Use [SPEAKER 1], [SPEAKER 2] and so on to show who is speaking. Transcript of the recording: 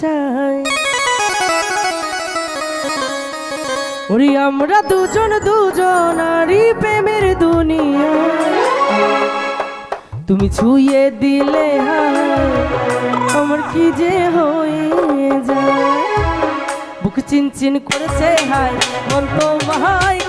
[SPEAKER 1] চাই। ওরে আমরা দুজন দুজন আরি প্রেমের দুনিয়া। তুমি ছুঁয়ে দিলে আমার কি যে হয়ে যায়? বুক চিনচিন করেছে হাই বলতো মহায়